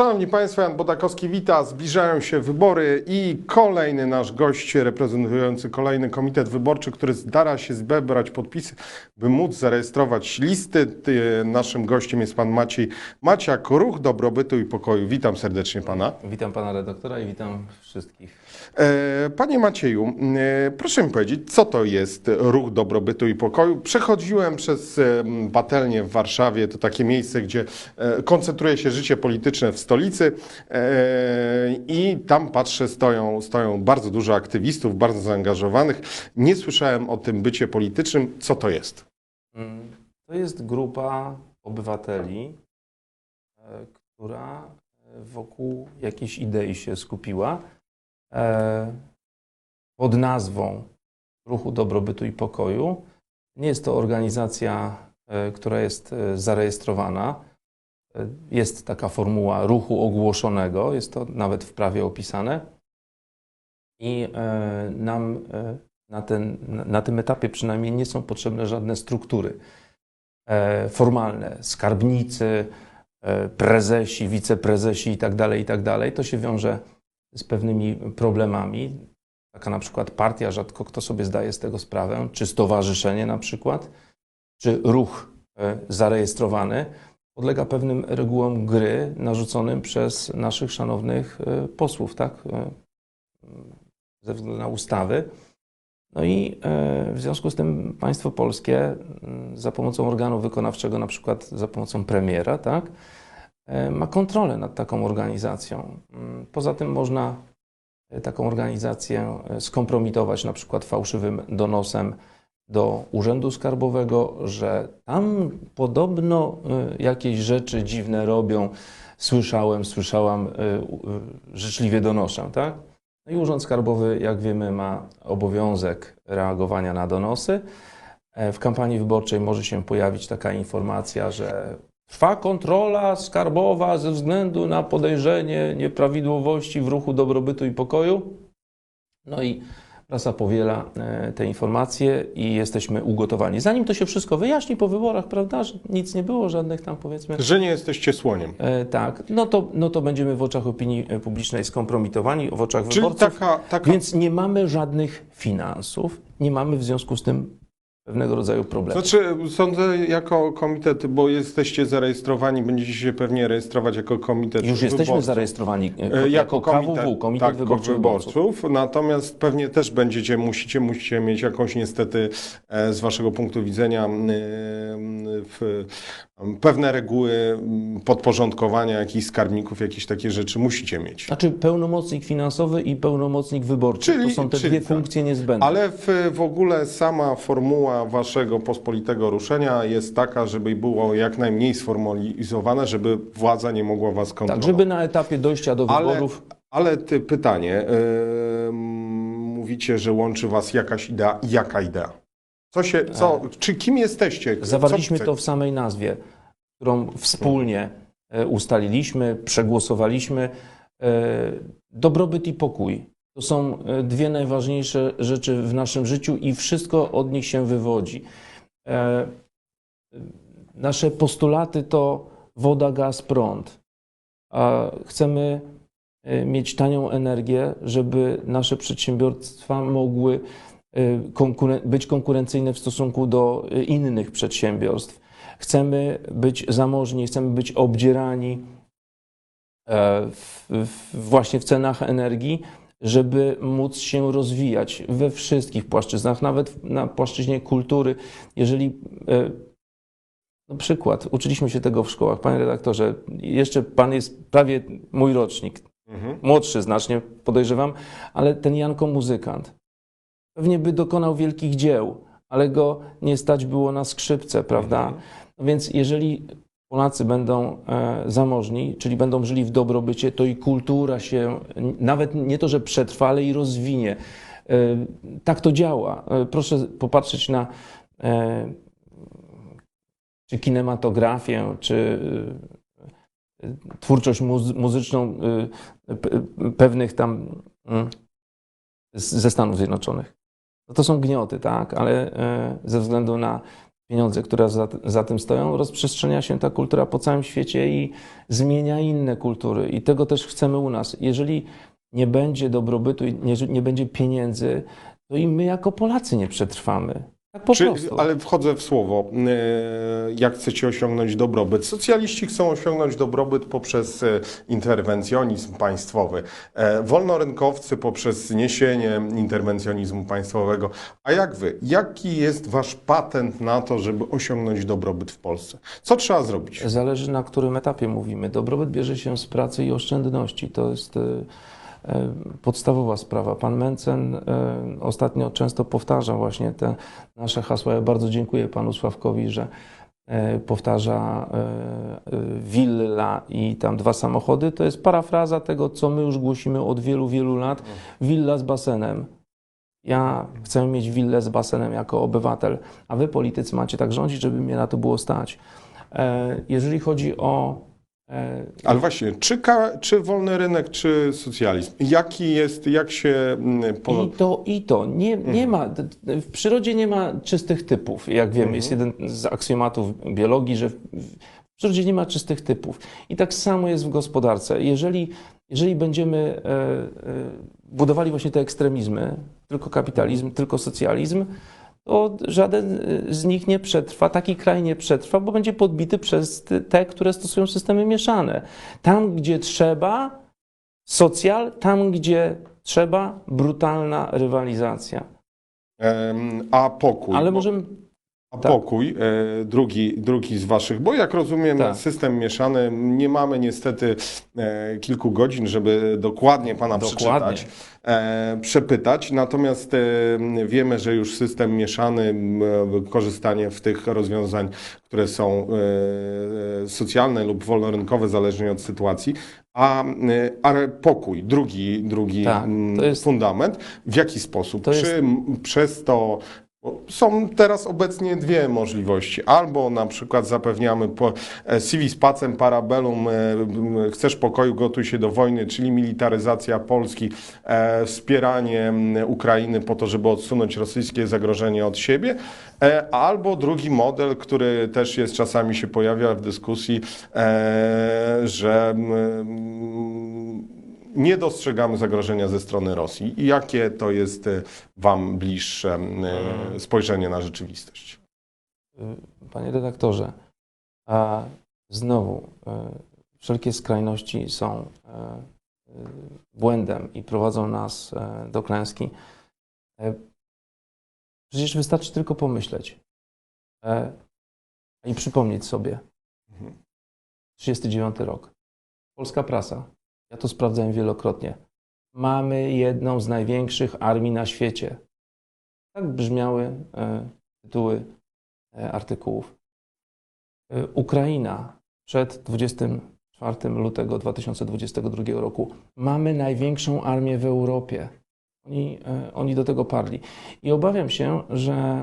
Szanowni Państwo, Jan Bodakowski wita. Zbliżają się wybory i kolejny nasz gość reprezentujący kolejny komitet wyborczy, który stara się zebrać podpisy, by móc zarejestrować listy. Ty- Naszym gościem jest pan Maciej Maciak, Ruch Dobrobytu i Pokoju. Witam serdecznie pana. Witam pana redaktora i witam wszystkich. E, Panie Macieju, e, proszę mi powiedzieć, co to jest Ruch Dobrobytu i Pokoju? Przechodziłem przez e, Batelnię w Warszawie, to takie miejsce, gdzie koncentruje się życie polityczne w stolicy i tam patrzę, stoją, stoją bardzo dużo aktywistów, bardzo zaangażowanych. Nie słyszałem o tym bycie politycznym. Co to jest? To jest grupa obywateli, która wokół jakiejś idei się skupiła pod nazwą Ruchu Dobrobytu i Pokoju. Nie jest to organizacja, e, która jest e, zarejestrowana. E, Jest taka formuła ruchu ogłoszonego, jest to nawet w prawie opisane. I e, nam e, na, ten, na- tym etapie przynajmniej nie są potrzebne żadne struktury e, formalne, skarbnicy, e, prezesi, wiceprezesi itd., itd. To się wiąże z pewnymi problemami. Taka na przykład partia, rzadko kto sobie zdaje z tego sprawę, czy stowarzyszenie na przykład, czy ruch e, zarejestrowany podlega pewnym regułom gry narzuconym przez naszych szanownych e, posłów, tak? E, Ze względu na ustawy. No i w związku z tym państwo polskie za pomocą organu wykonawczego, na przykład za pomocą premiera, tak, ma kontrolę nad taką organizacją. Mm, Poza tym można e, taką organizację e, skompromitować na przykład fałszywym donosem do Urzędu Skarbowego, że tam podobno e, jakieś rzeczy dziwne robią. Słyszałem, słyszałam, e, e, życzliwie donoszę, tak? No i Urząd Skarbowy, jak wiemy, ma obowiązek reagowania na donosy. E, W kampanii wyborczej może się pojawić taka informacja, że trwa kontrola skarbowa ze względu na podejrzenie nieprawidłowości w ruchu dobrobytu i pokoju. No i prasa powiela e, te informacje i jesteśmy ugotowani. Zanim to się wszystko wyjaśni po wyborach, prawda, że nic nie było, żadnych tam powiedzmy Że nie jesteście słoniem. E, tak, no to, no to będziemy w oczach opinii e, publicznej skompromitowani, w oczach Czyli wyborców. taka, taka Więc nie mamy żadnych finansów, nie mamy w związku z tym pewnego rodzaju problemu. Znaczy, sądzę jako komitet, bo jesteście zarejestrowani, będziecie się pewnie rejestrować jako komitet Już jesteśmy wyborców. zarejestrowani e, E, jako KWW, Komitet tak, Wyborczy Wyborców. wyborców. Natomiast pewnie też będziecie, musicie, musicie mieć jakąś niestety e, z waszego punktu widzenia m, w, pewne reguły m, podporządkowania jakichś skarbników, jakieś takie rzeczy musicie mieć. Znaczy pełnomocnik finansowy i pełnomocnik wyborczy. Czyli- to są te czyli dwie tak. funkcje niezbędne. Ale w, w ogóle sama formuła waszego pospolitego ruszenia jest taka, żeby było jak najmniej sformalizowane, żeby władza nie mogła was kontrolować. tak, żeby na etapie dojścia do Ale- wyborów Ale ty, pytanie. Ym, mówicie, że łączy was jakaś idea. Jaka idea? Co się, co, czy kim jesteście? Zawarliśmy to w samej nazwie, którą wspólnie e, ustaliliśmy, przegłosowaliśmy. E, Dobrobyt i pokój. To są e, dwie najważniejsze rzeczy w naszym życiu i wszystko od nich się wywodzi. E, Nasze postulaty to woda, gaz, prąd. A chcemy e, mieć tanią energię, żeby nasze przedsiębiorstwa mogły e, konkuren- być konkurencyjne w stosunku do e, innych przedsiębiorstw. Chcemy być zamożni, chcemy być obdzierani e, w, w, właśnie w cenach energii, żeby móc się rozwijać we wszystkich płaszczyznach, nawet na płaszczyźnie kultury. Jeżeli no przykład, uczyliśmy się tego w szkołach, panie redaktorze, jeszcze pan jest prawie mój rocznik, Mhm. młodszy znacznie, podejrzewam, ale ten Janko muzykant pewnie by dokonał wielkich dzieł, ale go nie stać było na skrzypce, prawda? No Więc jeżeli Polacy będą e, zamożni, czyli będą żyli w dobrobycie, to i kultura się nawet nie to, że przetrwa, ale i rozwinie. E, tak to działa. E, proszę popatrzeć na czy kinematografię, czy twórczość muzy- muzyczną pe- pewnych tam mm, ze Stanów Zjednoczonych. No to są gnioty, tak, ale e, ze względu na pieniądze, które za, za tym stoją, rozprzestrzenia się ta kultura po całym świecie i zmienia inne kultury. I tego też chcemy u nas. Jeżeli nie będzie dobrobytu i nie, nie będzie pieniędzy, to i my jako Polacy nie przetrwamy. Tak Czy, ale wchodzę w słowo. E, Jak chcecie osiągnąć dobrobyt? Socjaliści chcą osiągnąć dobrobyt poprzez e, interwencjonizm państwowy. E, Wolnorynkowcy poprzez zniesienie interwencjonizmu państwowego. A jak wy? Jaki jest wasz patent na to, żeby osiągnąć dobrobyt w Polsce? Co trzeba zrobić? Zależy na którym etapie mówimy. Dobrobyt bierze się z pracy i oszczędności. To jest podstawowa sprawa. Pan Mencen e, ostatnio często powtarza właśnie te nasze hasła. Ja bardzo dziękuję panu Sławkowi, że e, powtarza e, e, willa i tam dwa samochody. To jest parafraza tego, co my już głosimy od wielu, wielu lat. Willa z basenem. Ja chcę mieć willę z basenem jako obywatel, a wy politycy macie tak rządzić, żeby mnie na to było stać. E, Jeżeli chodzi o. e, Ale właśnie, czy, czy wolny rynek, czy socjalizm? Jaki jest, jak się... mm, Po... I to, i to. Nie, nie ma, d- d- w przyrodzie nie ma czystych typów. Jak wiemy, jest jeden z aksjomatów biologii, że w, w przyrodzie nie ma czystych typów. I tak samo jest w gospodarce. Jeżeli, jeżeli będziemy e, e, budowali właśnie te ekstremizmy, tylko kapitalizm, tylko socjalizm, to żaden e, z nich nie przetrwa, taki kraj nie przetrwa, bo będzie podbity przez te- które stosują systemy mieszane. Tam, gdzie trzeba, socjal, tam, gdzie trzeba, brutalna rywalizacja. A pokój? Ale możemy. A Tak. pokój, e, drugi, drugi z waszych, bo jak rozumiem, Tak. system mieszany, nie mamy niestety e, kilku godzin, żeby dokładnie pana Dokładnie. przeczytać, e, przepytać, natomiast wiemy, że już system mieszany, korzystanie w tych rozwiązań, które są socjalne lub wolnorynkowe, zależnie od sytuacji, a, a pokój, drugi, drugi Tak, jest- fundament, w jaki sposób? Jest- Czy przez to Są teraz obecnie dwie możliwości. Albo na przykład zapewniamy po e, civis pacem parabellum, e, chcesz pokoju, gotuj się do wojny, czyli militaryzacja Polski, e, wspieranie Ukrainy po to, żeby odsunąć rosyjskie zagrożenie od siebie. Albo drugi model, który też jest czasami się pojawia w dyskusji, że nie dostrzegamy zagrożenia ze strony Rosji. I jakie to jest e, Wam bliższe e, spojrzenie na rzeczywistość? Panie redaktorze, a znowu, e, wszelkie skrajności są e, e, błędem i prowadzą nas e, do klęski. E, Przecież wystarczy tylko pomyśleć e, i przypomnieć sobie. Mhm. 39 rok. Polska prasa. Ja to sprawdzałem wielokrotnie. Mamy jedną z największych armii na świecie. Tak brzmiały e, tytuły e, artykułów. E, Ukraina przed 24 lutego 2022 roku. Mamy największą armię w Europie. Oni, oni do tego parli. I obawiam się, że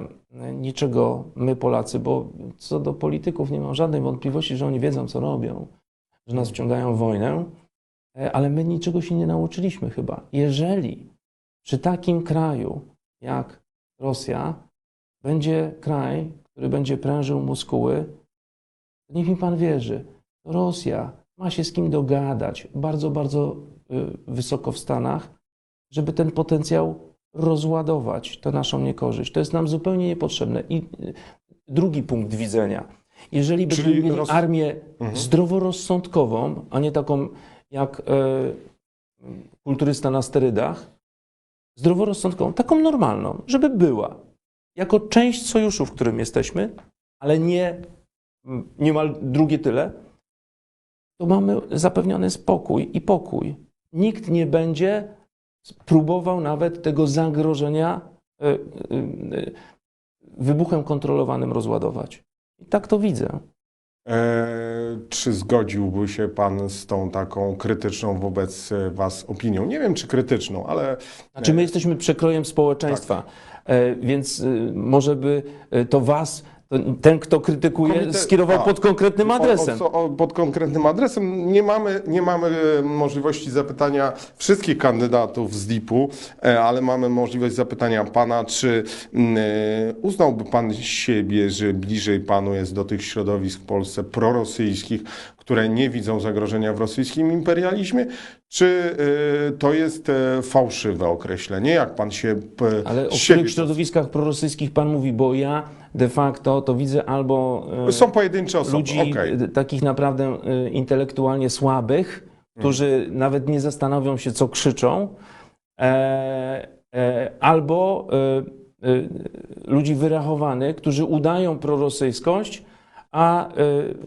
niczego my Polacy, bo co do polityków nie mam żadnej wątpliwości, że oni wiedzą, co robią, że nas wciągają w wojnę, ale my niczego się nie nauczyliśmy chyba. Jeżeli przy takim kraju jak Rosja będzie kraj, który będzie prężył muskuły, to niech mi pan wierzy, to Rosja ma się z kim dogadać bardzo, bardzo y, wysoko w Stanach, żeby ten potencjał rozładować, tę naszą niekorzyść. To jest nam zupełnie niepotrzebne. I y, drugi punkt widzenia. Jeżeli będziemy mieli roz- armię Mhm. zdroworozsądkową, a nie taką jak e, kulturysta na sterydach, zdroworozsądkową, taką normalną, żeby była, jako część sojuszu, w którym jesteśmy, ale nie niemal drugie tyle, to mamy zapewniony spokój i pokój. Nikt nie będzie próbował nawet tego zagrożenia e, e, wybuchem kontrolowanym rozładować. I tak to widzę. E, czy zgodziłby się Pan z tą taką krytyczną wobec e, Was opinią? Nie wiem, czy krytyczną, ale Znaczy, my jesteśmy przekrojem społeczeństwa, e, więc może by to Was ten, kto krytykuje, skierował pod konkretnym adresem. O, o, o, pod konkretnym adresem. Nie mamy, nie mamy e, możliwości zapytania wszystkich kandydatów z DIP-u, e, ale mamy możliwość zapytania pana, czy mm, e, uznałby pan siebie, że bliżej panu jest do tych środowisk w Polsce prorosyjskich, które nie widzą zagrożenia w rosyjskim imperializmie, czy e, to jest e, fałszywe określenie? Jak pan się Ale o siebie których środowiskach prorosyjskich pan mówi? Bo ja de facto to widzę albo e, Są pojedyncze osoby, ludzi e, takich naprawdę e, intelektualnie słabych, którzy nawet nie zastanowią się, co krzyczą, e, e, albo e, ludzi wyrachowanych, którzy udają prorosyjskość, a e,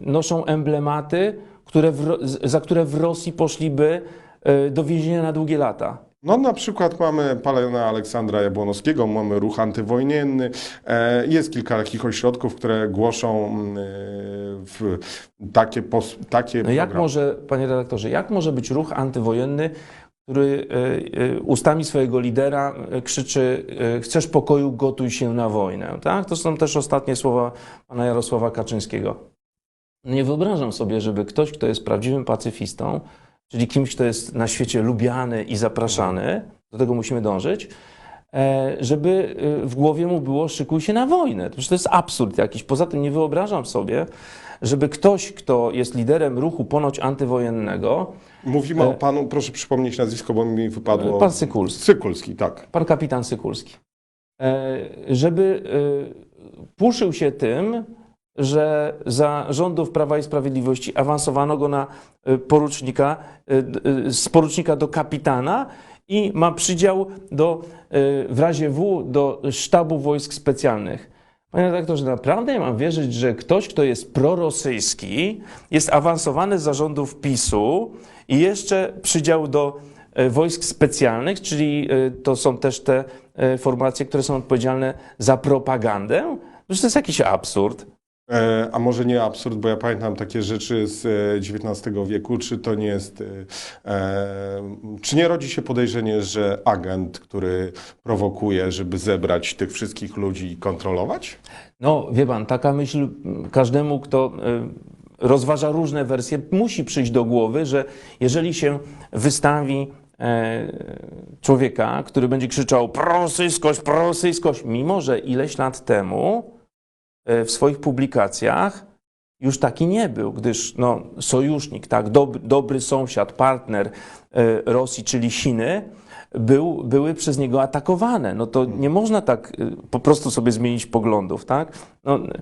noszą emblematy, które w, za które w Rosji poszliby e, do więzienia na długie lata. No na przykład mamy pana Aleksandra Jabłonowskiego, mamy ruch antywojenny. E, Jest kilka takich ośrodków, które głoszą mm, w takie, takie No jak programy. może, panie redaktorze, jak może być ruch antywojenny, który e, e, ustami swojego lidera e, krzyczy chcesz pokoju, gotuj się na wojnę, tak? To są też ostatnie słowa pana Jarosława Kaczyńskiego. Nie wyobrażam sobie, żeby ktoś, kto jest prawdziwym pacyfistą, czyli kimś, kto jest na świecie lubiany i zapraszany, do tego musimy dążyć, żeby w głowie mu było szykuj się na wojnę. To jest absurd jakiś. Poza tym nie wyobrażam sobie, żeby ktoś, kto jest liderem ruchu ponoć antywojennego, Mówimy o panu, proszę przypomnieć nazwisko, bo mi wypadło. E, pan Sykulski, Sykulski, tak. pan kapitan Sykulski, e, żeby e, puszył się tym, że za rządów Prawa i Sprawiedliwości awansowano go na e, porucznika, e, e, z porucznika do kapitana i ma przydział do, e, w razie W do sztabu wojsk specjalnych. Panie redaktorze, naprawdę ja mam wierzyć, że ktoś, kto jest prorosyjski, jest awansowany z zarządów PiSu i jeszcze przydział do e, wojsk specjalnych, czyli e, to są też te e, formacje, które są odpowiedzialne za propagandę? To jest jakiś absurd. E, A może nie absurd, bo ja pamiętam takie rzeczy z e, XIX wieku. Czy to nie jest. e, e, Czy nie rodzi się podejrzenie, że agent, który prowokuje, żeby zebrać tych wszystkich ludzi i kontrolować? No, wie pan, taka myśl każdemu, kto rozważa różne wersje, musi przyjść do głowy, że jeżeli się wystawi e, człowieka, który będzie krzyczał prorosyjskość, prorosyjskość, mimo że ileś lat temu e, w swoich publikacjach już taki nie był, gdyż no, sojusznik, tak, dobry, dobry sąsiad, partner e, Rosji, czyli Chiny, był, były przez niego atakowane. No to nie można tak e, po prostu sobie zmienić poglądów, tak? No, e,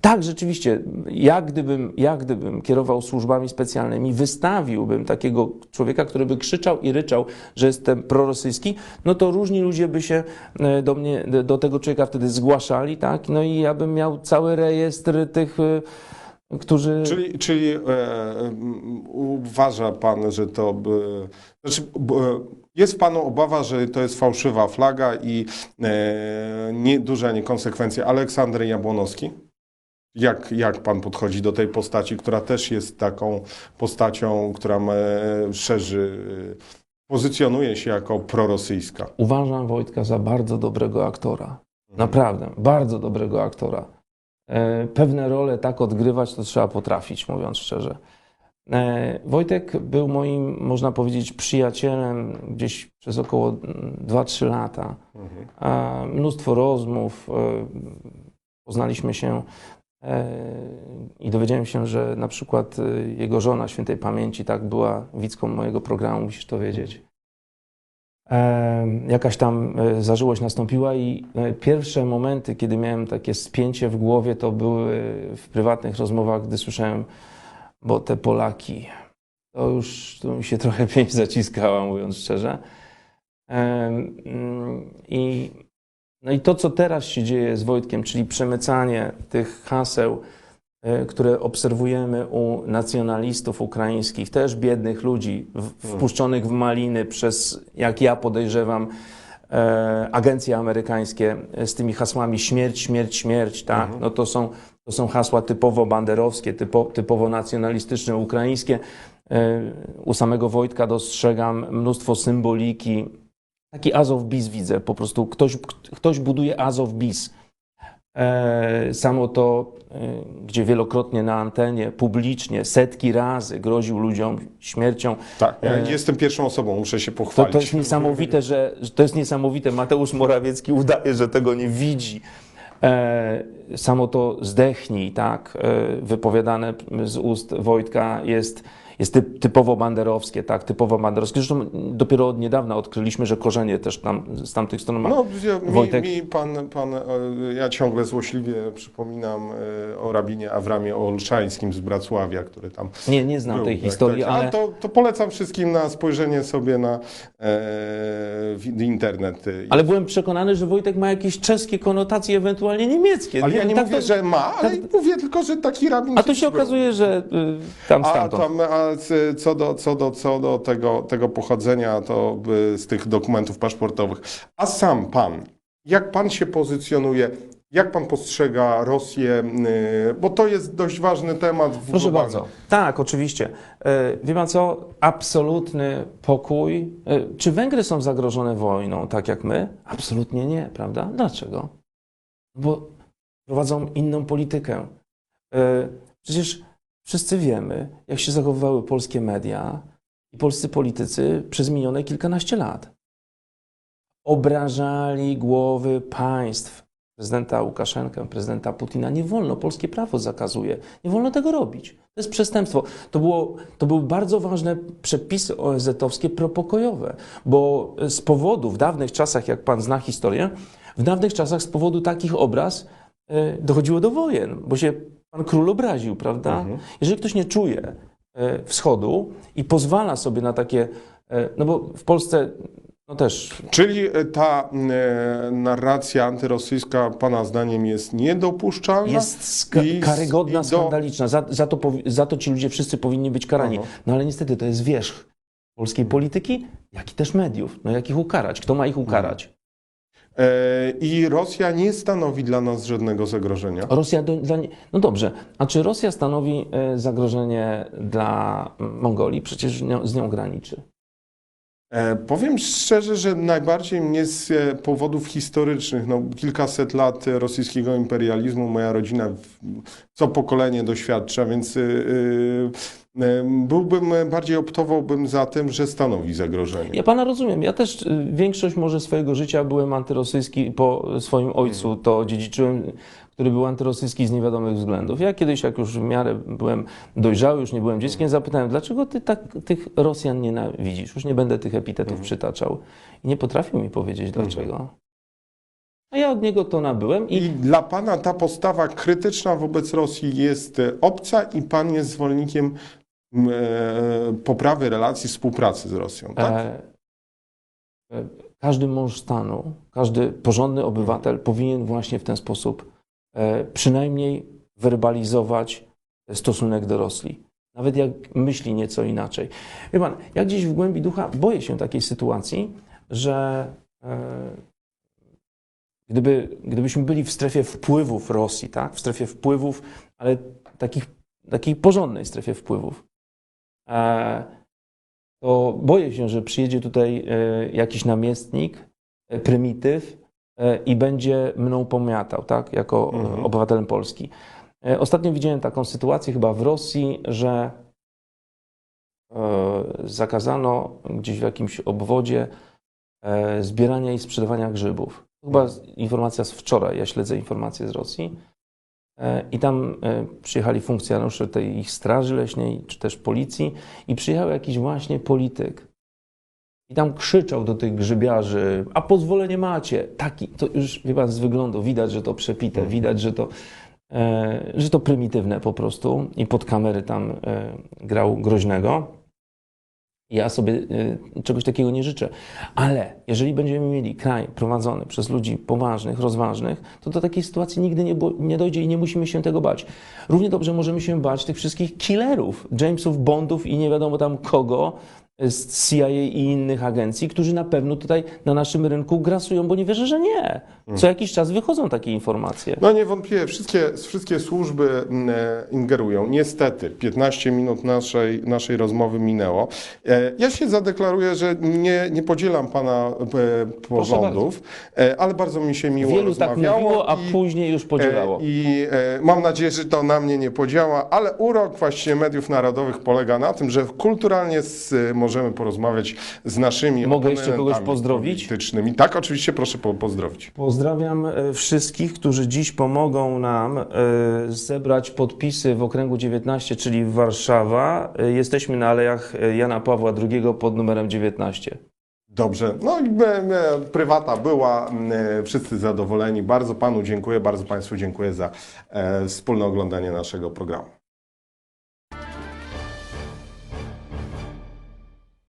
tak, rzeczywiście, jak gdybym, jak gdybym kierował służbami specjalnymi, wystawiłbym takiego człowieka, który by krzyczał i ryczał, że jestem prorosyjski, no to różni ludzie by się e, do mnie, do tego człowieka wtedy zgłaszali, tak? No i ja bym miał cały rejestr tych, e, którzy... Czyli, czyli e, uważa pan, że to. E, znaczy, b, e, jest w panu obawa, że to jest fałszywa flaga i e, nie, duża niekonsekwencja. Aleksander Jabłonowski? Jak, jak pan podchodzi do tej postaci, która też jest taką postacią, która e, szerzy, e, pozycjonuje się jako prorosyjska? Uważam Wojtka za bardzo dobrego aktora. Naprawdę, bardzo dobrego aktora. E, Pewne role tak odgrywać to trzeba potrafić, mówiąc szczerze. E, Wojtek był moim, można powiedzieć, przyjacielem gdzieś przez około mm, 2-3 lata. A Mnóstwo rozmów, e, poznaliśmy się e, i dowiedziałem się, że na przykład jego żona świętej pamięci tak była widzką mojego programu, musisz to wiedzieć. E, jakaś tam zażyłość nastąpiła i pierwsze momenty, kiedy miałem takie spięcie w głowie, to były w prywatnych rozmowach, gdy słyszałem, bo te Polaki, to już tu mi się trochę pięść zaciskała, mówiąc szczerze. Mm, I, no i to, co teraz się dzieje z Wojtkiem, czyli przemycanie tych haseł, e, które obserwujemy u nacjonalistów ukraińskich, też biednych ludzi, wpuszczonych w maliny przez, jak ja podejrzewam, e, agencje amerykańskie z tymi hasłami śmierć, śmierć, śmierć, tak? No to są, to są hasła typowo banderowskie, typo, typowo nacjonalistyczne, ukraińskie. E, U samego Wojtka dostrzegam mnóstwo symboliki. Taki Azow Bis widzę, po prostu ktoś, ktoś buduje Azow Bis. E, Samo to, e, gdzie wielokrotnie na antenie, publicznie, setki razy groził ludziom śmiercią. Tak, ja jestem pierwszą osobą, muszę się To, pochwalić. to jest niesamowite, że że to jest niesamowite. Mateusz Morawiecki udaje, że tego nie widzi. E, samo to zdechnij, tak, e, wypowiadane z ust Wojtka jest, jest typ, typowo banderowskie, tak, typowo banderowskie. Zresztą dopiero od niedawna odkryliśmy, że korzenie też tam z tamtych stron ma. No, ja- mi, Wojtek. mi pan, pan, e, ja ciągle złośliwie przypominam e, o rabinie Awramie Olszańskim z Wrocławia, który tam Nie, nie znam był. tej tak, historii, tak. ale... A to, to polecam wszystkim na spojrzenie sobie na e, internet. Ale byłem przekonany, że Wojtek ma jakieś czeskie konotacje, ewentualnie niemieckie. Ale ja nie tak mówię, to- że ma, ale mówię tylko, że taki rabin A to się był. okazuje, że tam A, stamtąd. tam, a co do, co do, co do tego, tego pochodzenia, to y, z tych dokumentów paszportowych. A sam pan, jak pan się pozycjonuje, jak pan postrzega Rosję, y, bo to jest dość ważny temat. W Proszę globalnym- bardzo. Tak, oczywiście. E, Wie pan co? Absolutny pokój. Czy Węgry są zagrożone wojną, tak jak my? Absolutnie nie, prawda? Dlaczego? Bo prowadzą inną politykę. Przecież wszyscy wiemy, jak się zachowywały polskie media i polscy politycy przez minione kilkanaście lat. Obrażali głowy państw. Prezydenta Łukaszenkę, prezydenta Putina. Nie wolno, polskie prawo zakazuje. Nie wolno tego robić. To jest przestępstwo. To, było, to były bardzo ważne przepisy ONZ-owskie propokojowe, bo z powodu, w dawnych czasach, jak pan zna historię, w dawnych czasach z powodu takich obraz e, dochodziło do wojen, bo się pan król obraził, prawda? Jeżeli ktoś nie czuje e, wschodu i pozwala sobie na takie, e, no bo w Polsce no też Czyli y, ta y, narracja antyrosyjska, pana zdaniem, jest niedopuszczalna? jest ska- I- karygodna, i do- skandaliczna. Za, za, to za to ci ludzie wszyscy powinni być karani. Aha. No ale niestety to jest wierzch polskiej polityki, jak i też mediów. No jak ich ukarać? Kto ma ich ukarać? E, I Rosja nie stanowi dla nas żadnego zagrożenia. Rosja do, dla. No dobrze, a czy Rosja stanowi e, zagrożenie dla Mongolii? Przecież z nią graniczy. E, Powiem szczerze, że najbardziej mnie z powodów historycznych, no kilkaset lat rosyjskiego imperializmu moja rodzina co pokolenie doświadcza, więc byłbym, e, bardziej optowałbym za tym, że stanowi zagrożenie. Ja pana rozumiem. Ja też y, większość może swojego życia byłem antyrosyjski po swoim ojcu. To dziedziczyłem, który był antyrosyjski z niewiadomych względów. Ja kiedyś, jak już w miarę byłem dojrzały, już nie byłem dzieckiem, zapytałem, dlaczego ty tak tych Rosjan nienawidzisz? Już nie będę tych epitetów przytaczał. I nie potrafił mi powiedzieć dlaczego. A ja od niego to nabyłem i I dla pana ta postawa krytyczna wobec Rosji jest e, obca i pan jest zwolennikiem poprawy relacji, współpracy z Rosją, tak? E, e, każdy mąż stanu, każdy porządny obywatel powinien właśnie w ten sposób e, przynajmniej werbalizować stosunek do Rosji. Nawet jak myśli nieco inaczej. Wie pan, ja gdzieś w głębi ducha boję się takiej sytuacji, że e, gdyby, gdybyśmy byli w strefie wpływów Rosji, tak? w strefie wpływów, ale takich, takiej porządnej strefie wpływów, e, to boję się, że przyjedzie tutaj e, jakiś namiestnik, e, prymityw e, i będzie mną pomiatał, tak, jako e, Mhm. obywatelem Polski. E, Ostatnio widziałem taką sytuację chyba w Rosji, że e, zakazano gdzieś w jakimś obwodzie e, zbierania i sprzedawania grzybów. Chyba informacja z wczoraj, ja śledzę informacje z Rosji. E, I tam e, przyjechali funkcjonariusze tej ich straży leśnej, czy też policji, i przyjechał jakiś właśnie polityk. I tam krzyczał do tych grzybiarzy, a pozwolenie macie. Taki, to już, wie pan, z wyglądu widać, że to przepite, widać, że to, e, że to prymitywne po prostu. I pod kamery tam grał groźnego. Ja sobie e, czegoś takiego nie życzę. Ale jeżeli będziemy mieli kraj prowadzony przez ludzi poważnych, rozważnych, to do takiej sytuacji nigdy nie, nie dojdzie i nie musimy się tego bać. Równie dobrze możemy się bać tych wszystkich killerów, Jamesów, Bondów i nie wiadomo tam kogo, z CIA i innych agencji, którzy na pewno tutaj na naszym rynku grasują, bo nie wierzę, że nie. Co jakiś czas wychodzą takie informacje. No niewątpliwie wszystkie, wszystkie służby mm, e, ingerują. Niestety, 15 minut naszej, naszej rozmowy minęło. E, Ja się zadeklaruję, że nie, nie podzielam Pana e, poglądów, ale bardzo mi się miło Wielu tak rozmawiało. mówiło, a i- później już podzielało. I mam nadzieję, że to na mnie nie podziała, ale urok właściwie mediów narodowych polega na tym, że kulturalnie z, możemy porozmawiać z naszymi Mogę jeszcze kogoś pozdrowić? politycznymi. Tak, oczywiście, proszę po, pozdrowić. Pozdrawiam e, wszystkich, którzy dziś pomogą nam e, zebrać podpisy w okręgu 19, czyli Warszawa. E, Jesteśmy na alejach Jana Pawła II pod numerem 19. Dobrze, no i prywata była, wszyscy zadowoleni. Bardzo Panu dziękuję, bardzo Państwu dziękuję za wspólne oglądanie naszego programu.